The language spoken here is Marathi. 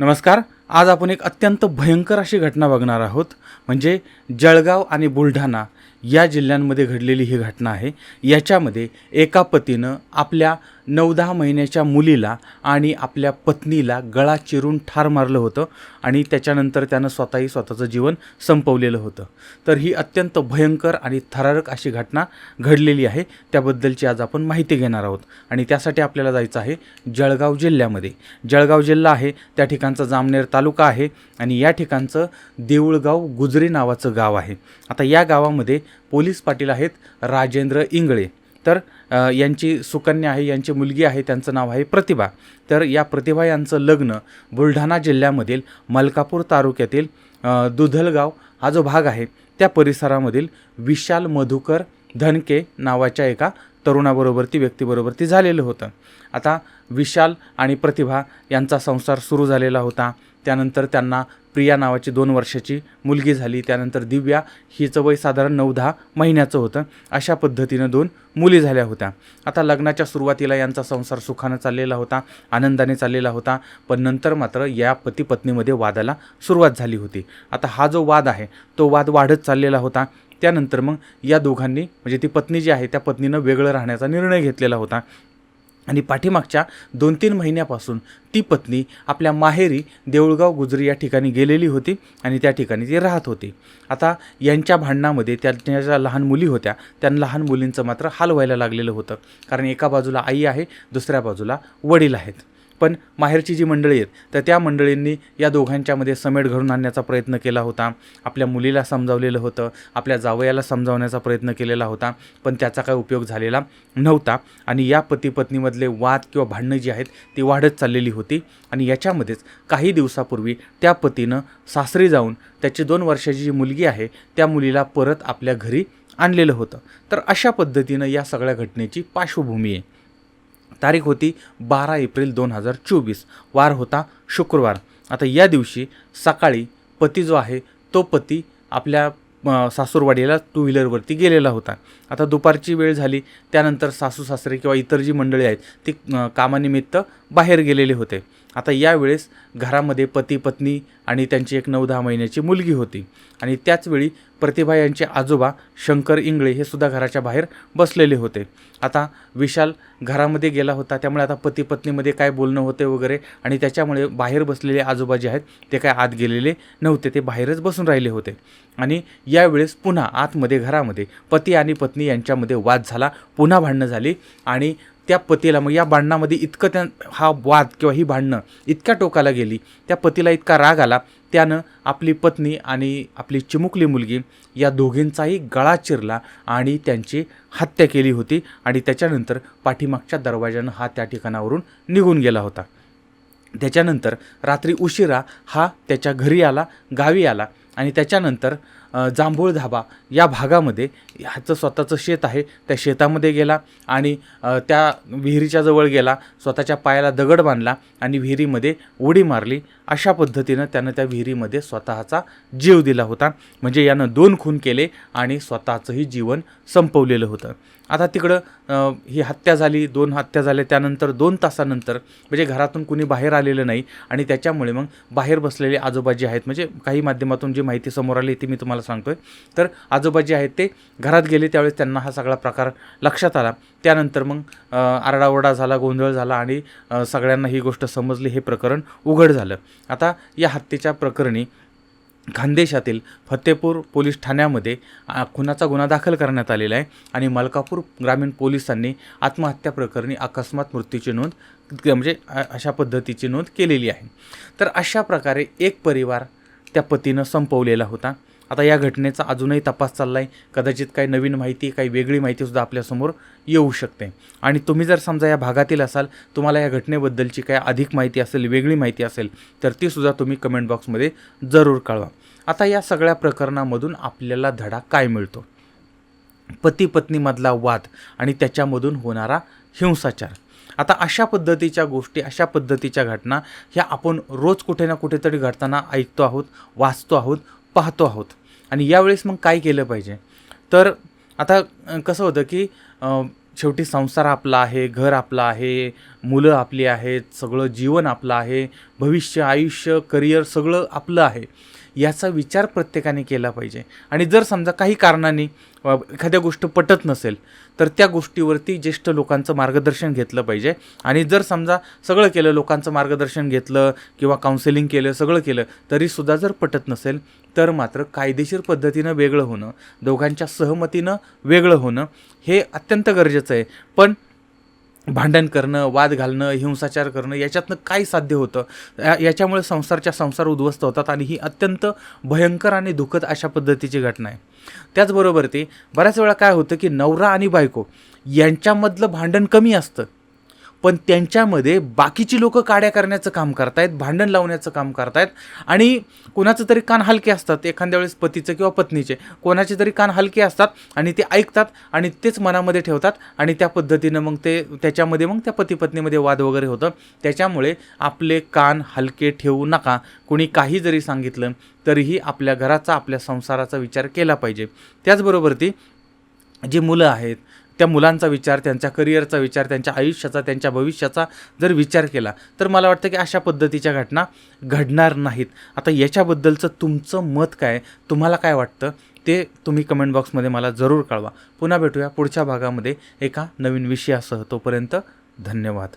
नमस्कार आज आपण एक अत्यंत भयंकर अशी घटना बघणार आहोत म्हणजे जळगाव आणि बुलढाणा या जिल्ह्यांमध्ये घडलेली ही घटना आहे. याच्यामध्ये एका पतीनं आपल्या नऊ दहा महिन्याच्या मुलीला आणि आपल्या पत्नीला गळा चिरून ठार मारलं होतं आणि त्याच्यानंतर त्यानं स्वतःही स्वतःचं जीवन संपवलेलं होतं. तर ही अत्यंत भयंकर आणि थरारक अशी घटना घडलेली आहे. त्याबद्दलची आज आपण माहिती घेणार आहोत. आणि त्यासाठी आपल्याला जायचं आहे जळगाव जिल्ह्यामध्ये. जळगाव जिल्हा आहे त्या ठिकाणचा जामनेर तालुका आहे आणि या ठिकाणचं देऊळगाव गुजरी नावाचं गाव आहे. आता या गावामध्ये पोलीस पाटील आहेत राजेंद्र इंगळे. तर यांची सुकन्या आहे यांची मुलगी आहे त्यांचं नाव आहे प्रतिभा. तर या प्रतिभा यांचं लग्न बुलढाणा जिल्ह्यामधील मलकापूर तालुक्यातील दुधलगाव हा जो भाग आहे त्या परिसरामधील विशाल मधुकर धनके नावाच्या एका तरुणाबरोबर ती व्यक्तीबरोबर ती झालेलं होतं. आता विशाल आणि प्रतिभा यांचा संसार सुरू झालेला होता. त्यानंतर त्यांना प्रिया नावाची दोन वर्षाची मुलगी झाली. त्यानंतर दिव्या हिचं वय साधारण नऊ दहा महिन्याचं होतं. अशा पद्धतीनं दोन मुली झाल्या होत्या. आता लग्नाच्या सुरुवातीला यांचा संसार सुखानं चाललेला होता आनंदाने चाललेला होता पण नंतर मात्र या पती पत्नीमध्ये वादाला सुरुवात झाली होती. आता हा जो वाद आहे तो वाद वाढत चाललेला होता. त्यानंतर मग या दोघांनी म्हणजे ती पत्नी जी आहे त्या पत्नीनं वेगळं राहण्याचा निर्णय घेतलेला होता. आणि पाठीमागच्या दोन तीन महिन्यापासून ती पत्नी आपल्या माहेरी देऊळगाव गुजरी या ठिकाणी गेलेली होती आणि त्या ठिकाणी ती राहत होती. आता यांच्या भांडणामध्ये त्यांच्या ज्या लहान मुली होत्या. त्या लहान मुलींचं मात्र हाल व्हायला लागलेलं होतं. कारण एका बाजूला आई आहे दुसऱ्या बाजूला वडील आहेत. पण माहेरची जी मंडळी आहेत तर त्या मंडळींनी या दोघांच्यामध्ये समेट घडून आणण्याचा प्रयत्न केला होता. आपल्या मुलीला समजावलेलं होतं आपल्या जावयाला समजावण्याचा प्रयत्न केलेला होता पण त्याचा काही उपयोग झालेला नव्हता. आणि या पती पत्नीमधले वाद किंवा भांडणं जी आहेत ती वाढत चाललेली होती. आणि याच्यामध्येच काही दिवसापूर्वी त्या पतीनं सासरी जाऊन त्याची दोन वर्षाची जी मुलगी आहे त्या मुलीला परत आपल्या घरी आणलेलं होतं. तर अशा पद्धतीनं या सगळ्या घटनेची पार्श्वभूमी आहे. तारीख होती बारा एप्रिल दोन हजार चोवीस. वार होता शुक्रवार. आता या दिवशी सकाळी पती जो आहे तो पती आपल्या सासूरवाडीला टू व्हीलरवरती गेलेला होता. आता दुपारची वेळ झाली त्यानंतर सासू सासरे किंवा इतर जी मंडळी आहेत ती कामानिमित्त बाहेर गेलेले होते. आता यावेळेस घरामध्ये पती पत्नी आणि त्यांची एक नऊ दहा महिन्याची मुलगी होती. आणि त्याचवेळी प्रतिभा यांचे आजोबा शंकर इंगळे हे सुद्धा घराच्या बाहेर बसलेले होते. आता विशाल घरामध्ये गेला होता. त्यामुळे आता पती पत्नीमध्ये काय बोलणं होते वगैरे आणि त्याच्यामुळे बाहेर बसलेले आजोबा जे आहेत ते काय आत गेलेले नव्हते. ते बाहेरच बसून राहिले होते. आणि यावेळेस पुन्हा आतमध्ये घरामध्ये पती आणि पत्नी यांच्यामध्ये वाद झाला. पुन्हा भांडणं झाली आणि त्या पतीला मग या भांडणामध्ये इतकं त्या हा वाद किंवा ही भांडणं इतक्या टोकाला गेली त्या पतीला इतका राग आला. त्यानं आपली पत्नी आणि आपली चिमुकली मुलगी या दोघींचाही गळा चिरला आणि त्यांची हत्या केली होती आणि त्याच्यानंतर पाठीमागच्या दरवाजानं हा त्या ठिकाणावरून निघून गेला होता. त्याच्यानंतर रात्री उशिरा हा त्याच्या घरी आला गावी आला आणि त्याच्यानंतर जांभूळ धाबा या भागामध्ये ह्याचं स्वतःचं शेत आहे. त्या शेतामध्ये गेला आणि त्या विहिरीच्या जवळ गेला स्वतःच्या पायाला दगड बांधला आणि विहिरीमध्ये उडी मारली. अशा पद्धतीनं त्यानं त्या विहिरीमध्ये स्वतःचा जीव दिला होता. म्हणजे यानं दोन खून केले आणि स्वतःचंही जीवन संपवलेलं होतं. आता तिकडं ही हत्या झाली दोन हत्या झाल्या त्यानंतर दोन तासानंतर म्हणजे घरातून कुणी बाहेर आलेलं नाही आणि त्याच्यामुळे मग बाहेर बसलेले आजोबा जे आहेत. म्हणजे काही माध्यमातून जी माहिती समोर आली ती मी तुम्हाला सांगतो आहे तर आजोबा जे आहेत ते घरात गेले त्यावेळेस त्यांना हा सगळा प्रकार लक्षात आला. त्यानंतर मग आरडाओरडा झाला गोंधळ झाला आणि सगळ्यांना ही गोष्ट समजली हे प्रकरण उघड झालं. आता या हत्येच्या प्रकरणी खानदेशातील फतेपूर पोलीस ठाण्यामध्ये खुनाचा गुन्हा दाखल करण्यात आलेला आहे आणि मलकापूर ग्रामीण पोलिसांनी आत्महत्या प्रकरणी अकस्मात मृत्यूची नोंद म्हणजे अशा पद्धतीची नोंद केलेली आहे. तर अशा प्रकारे एक परिवार त्या पतीनं संपवलेला होता. आता या घटनेचा अजूनही तपास चालला आहे कदाचित काही नवीन माहिती काही वेगळी माहितीसुद्धा आपल्यासमोर येऊ शकते. आणि तुम्ही जर समजा या भागातील असाल तुम्हाला या घटनेबद्दलची काय अधिक माहिती असेल वेगळी माहिती असेल तर तीसुद्धा तुम्ही कमेंट बॉक्समध्ये जरूर कळवा. आता या सगळ्या प्रकरणामधून आपल्याला धडा काय मिळतो? पती पत्नीमधला वाद आणि त्याच्यामधून होणारा हिंसाचार. आता अशा पद्धतीच्या गोष्टी अशा पद्धतीच्या घटना ह्या आपण रोज कुठे ना कुठेतरी घडताना ऐकतो आहोत वाचतो आहोत पाहतो आहोत. आणि यावेळेस मग काय केलं पाहिजे? तर आता कसं होतं की शेवटी संसार आपला आहे घर आपलं आहे मुलं आपली आहेत सगळं जीवन आपलं आहे भविष्य आयुष्य करिअर सगळं आपलं आहे. याचा विचार प्रत्येकाने केला पाहिजे. आणि जर समजा काही कारणाने एखाद्या गोष्ट पटत नसेल तर त्या गोष्टीवरती ज्येष्ठ लोकांचं मार्गदर्शन घेतलं पाहिजे. आणि जर समजा सगळं केलं लोकांचं मार्गदर्शन घेतलं किंवा काउन्सिलिंग केलं सगळं केलं तरीसुद्धा जर पटत नसेल तर मात्र कायदेशीर पद्धतीनं वेगळं होणं दोघांच्या सहमतीनं वेगळं होणं हे अत्यंत गरजेचं आहे. पण भांडण करणं वाद घालणं हिंसाचार करणं याच्यातनं काय साध्य होतं? या- याच्यामुळे संसारच्या संसार उद्ध्वस्त होतात आणि ही अत्यंत भयंकर आणि दुःखद अशा पद्धतीची घटना आहे. त्याचबरोबर ते बऱ्याच वेळा काय होतं की नवरा आणि बायको यांच्यामधलं भांडण कमी असतं. पण त्यांच्यामध्ये बाकीची लोक काड्या करण्याचं काम करतायत भांडण लावण्याचं काम करतायत आणि कोणाचं तरी कान हलके असतात एखाद्या वेळेस पतीचं किंवा पत्नीचे. कोणाचे तरी कान हलके असतात आणि ते ऐकतात आणि तेच मनामध्ये ठेवतात आणि त्या पद्धतीनं मग ते त्याच्यामध्ये मग त्या पती पत्नीमध्ये वाद वगैरे होतं. त्याच्यामुळे आपले कान हलके ठेवू नका. कोणी काही जरी सांगितलं तरीही आपल्या घराचा आपल्या संसाराचा विचार केला पाहिजे. त्याचबरोबर ती जी मुलं आहेत त्या मुलांचा विचार त्यांच्या करिअरचा विचार त्यांच्या आयुष्याचा त्यांच्या भविष्याचा जर विचार केला तर मला वाटतं की अशा पद्धतीच्या घटना घडणार नाहीत. आता याच्याबद्दलचं तुमचं मत काय? तुम्हाला काय वाटतं? ते तुम्ही कमेंट बॉक्समध्ये मला जरूर कळवा. पुन्हा भेटूया पुढच्या भागामध्ये एका नवीन विषयासह. तोपर्यंत धन्यवाद.